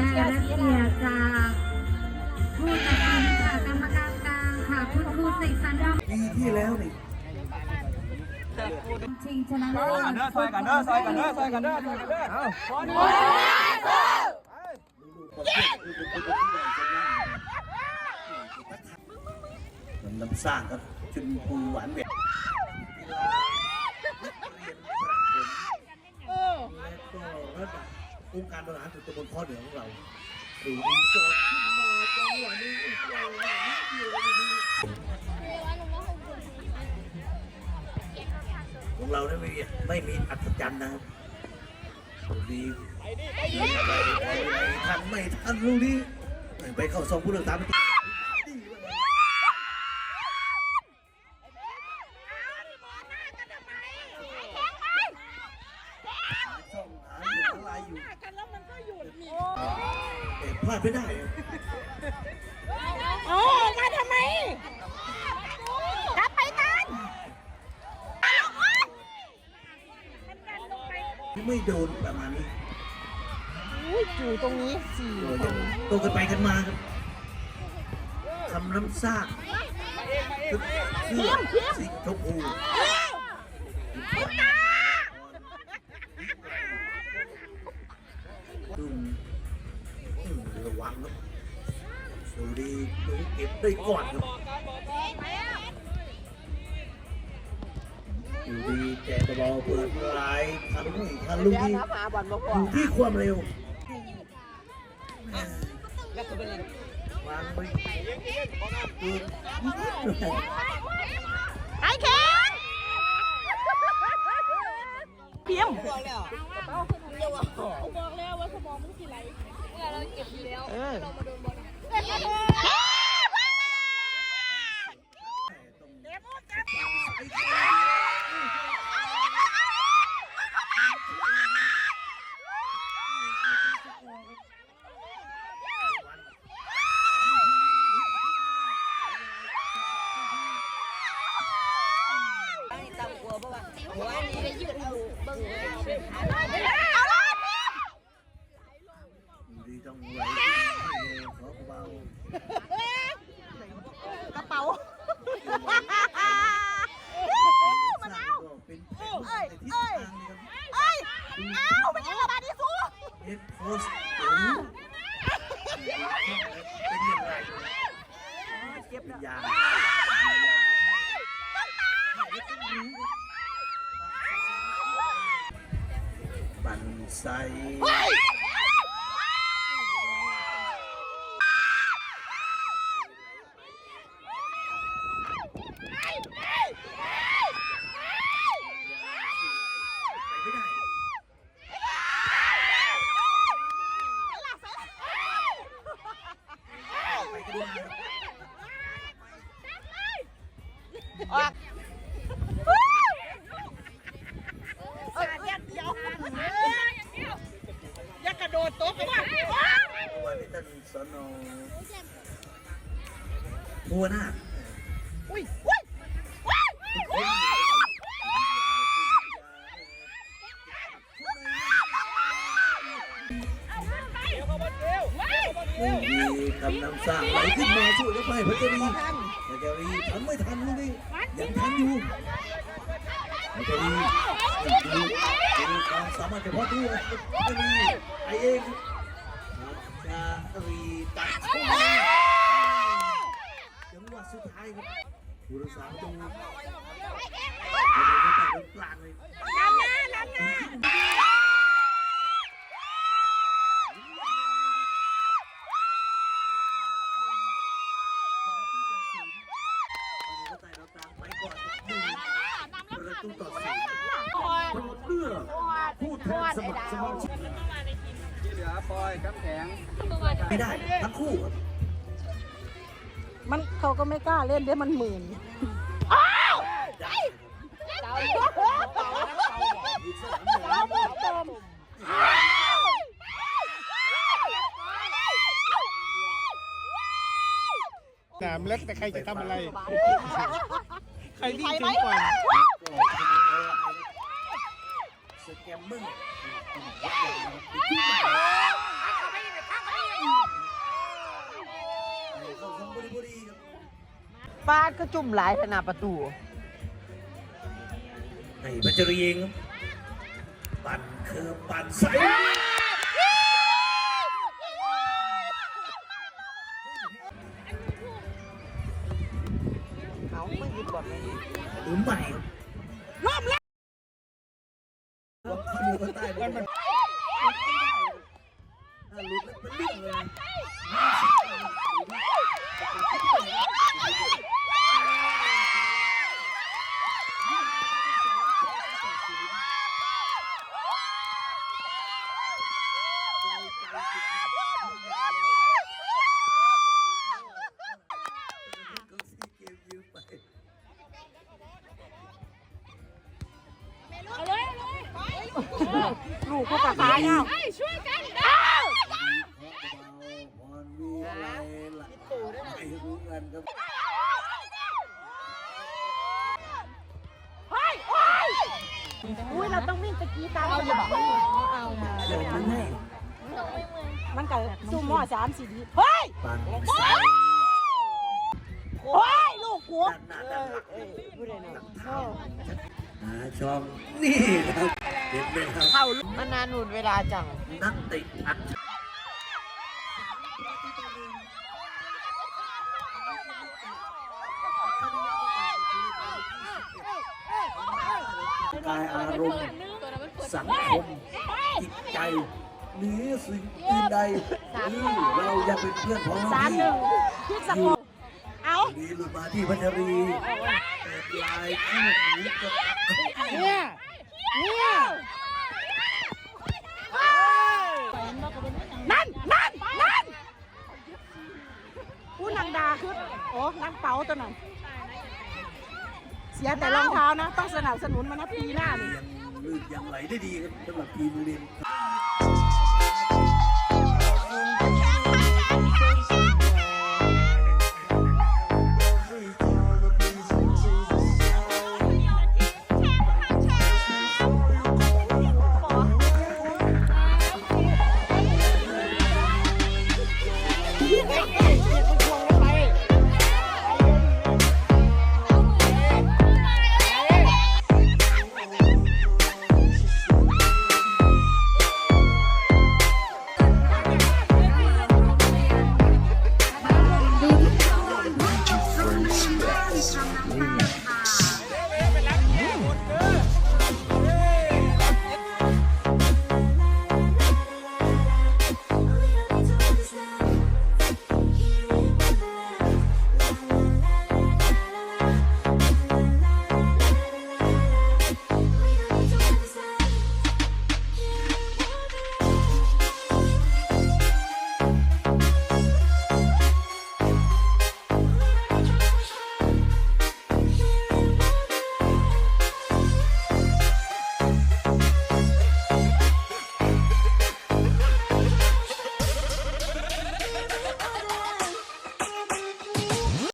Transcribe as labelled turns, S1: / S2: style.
S1: ได้เชียร์
S2: รับ
S1: สีอะไร
S2: เกียรติจากผู้ตัดสินค่ะกรรมการกลางค่ะคุณครูเสกสรรด
S3: ปีที่แล้วนี่ำ
S2: ชิงชนะเลิศ
S4: กันเด้อซอยกันเด้อซอยกันเด้อซอยกันเด้อซอยกันเด้อเอาบอลบอล
S3: มันน้ำสร้างครับจุนปูหวานแหวกเรียนประถมและก็ระดับ องค์การบริหารส่วนตำบลข้อเหนือของเราดูดีสดขึ้นมาจังหวะนี้อีกแล้วนิดเดียวของเราเนี่ยไม่มีไม่มีอัศจรรย์นะครับดูดีไปไปไปทันไม่ทันลูกนี้ไปเข้าซองผู้เลือกตามไป ไปที่ไม่โดนประมาณนี้
S1: อุ้ยจู่ตรงนี้สี่
S3: โดนยังโตกันไปกันมาครับทำน้ำซ่ากเสื้อสีชมพูตึมอืมระวังครับสูดีดูเก็บได้ก่อนครับ อยู่ดีแกจะบอลเปิดลายทันไม่ทันลูกนี้
S1: หาบอลมาพ
S3: อ
S1: อยู่
S3: ที่ความเร็ววางไปดูด
S1: ไอ้แข็งเพียมบอกแล้วบอกแล้วว่าสมองมึงสิไหลเมื่อเราเก็บอยู่แล้ว เรามาโดนบอล เก็
S3: บ
S1: ยาบั
S3: นไซไปไม่ได้ ไปก็ได้
S1: ออกเอ้ยเดียวอย่ากระโดดโต๊ะไปว่า
S3: วันนี้ท่านสนหัวหน้า
S1: อุ้ยอุ้ยอุ้ย
S3: มีคำนำสร้างไหลขึ้นมาช่วยแล้วไปพัชรีพัชรีทำไม่ทันลูกนี้ ยังทันอยู่พัชรีดูดูความสามารถเฉพาะตัวพัชรีไอเองจะรีตัดเข้ามาจังหวะสุดท้ายครับผู้รักษาประตู ส
S4: มัครสมาชิกที่เหลือปอยกำแข็ง
S3: ไม่ได้ทั้งคู่ครับ
S1: มันเขาก็ไม่กล้าเล่นเด้มันหมื่น
S5: สนามเล็กแต่ใครจะทำอะไร ใครวิ่งถึงก่อน
S3: สแกมมอร์เข้าทำบริบรีครับ
S1: ปาดก็จุ่มหลายขนาประตู
S3: ให้พัชรีเองปั่นคือปั่นใส่
S1: เอาไม่ยุดบอลเลย
S3: หรือใหม่ กก็
S1: กระขายเนาะ
S3: พรมีอะไรล่ะไม่รู้กันครับ
S1: อุ้ยเราต้องวิ่งไปกี้ตามเอาอยู่บ่
S3: เดี๋ยวมันให้
S1: มันก็ซุ่มหม้อสามสี่ดีเฮ้ย
S3: ปั่นใส่
S1: โอ้ยลูกกู
S3: ด้านหน้าด้านหลังหาช่องนี่ครับ เห็นไหมครับ
S1: เข้ามันนานหนุนเวลาจัง
S3: นักเตะอัดกายอารมณ์สังคมจิตใจเหนือสิ่งอื่นใดเรายังเป็นเพื่อนของ
S1: สามหนึ่งพิษสงบเอา
S3: มีหลุดมาที่พัชรีเปิดลายคู่หนีกับ
S1: เนี่ยเนี่ย ตัวนั้นเสียแต่รองเท้านะ ต้องสนับสนุนมันนะปีหน้านี่
S3: ยังลื่นยังไหลได้ดีครับสำหรับทีมโรงเรียน